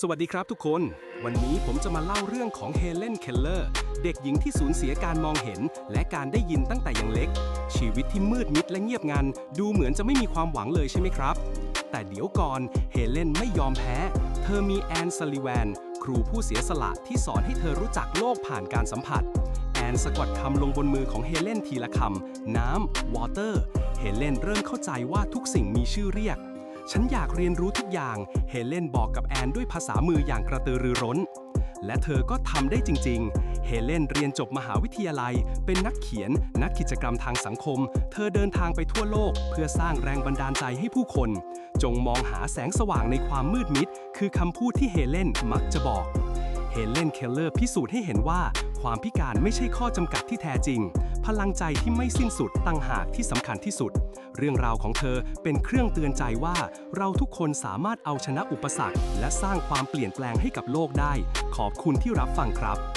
สวัสดีครับทุกคน วันนี้ผมจะมาเล่าเรื่องของเฮเลน เคลเลอร์ เด็กหญิงที่สูญเสียการมองเห็น และการได้ยินตั้งแต่ยังเล็ก ชีวิตที่มืดมิดและเงียบงัน ดูเหมือนจะไม่มีความหวังเลยใช่ไหมครับ แต่เดี๋ยวก่อน เฮเลนไม่ยอมแพ้ เธอมีแอนซัลลิแวน ครูผู้เสียสละที่สอนให้เธอรู้จักโลกผ่านการสัมผัส แอนสะกดคำลงบนมือของเฮเลนทีละคำ น้ำ water เฮเลนเริ่มเข้าใจว่าทุกสิ่งมีชื่อเรียก ฉันอยากเรียนรู้ทุกอย่าง เฮเลนบอกกับแอนด้วยภาษามืออย่างกระตือรือร้น และเธอก็ทำได้จริง ๆ เฮเลนเรียนจบมหาวิทยาลัย เป็นนักเขียน นักกิจกรรมทางสังคม เธอเดินทางไปทั่วโลก เพื่อสร้างแรงบันดาลใจให้ผู้คน จงมองหาแสงสว่างในความมืดมิด คือคำพูดที่เฮเลนมักจะบอก เฮเลน เคลเลอร์พิสูจน์ให้เห็นว่า ความพิการไม่ใช่ข้อจำกัดที่แท้จริง พลังใจที่ไม่สิ้นสุดตั้งหากที่สำคัญที่สุด เรื่องราวของเธอเป็นเครื่องเตือนใจว่า เราทุกคนสามารถเอาชนะอุปสรรค และสร้างความเปลี่ยนแปลงให้กับโลกได้ ขอบคุณที่รับฟังครับ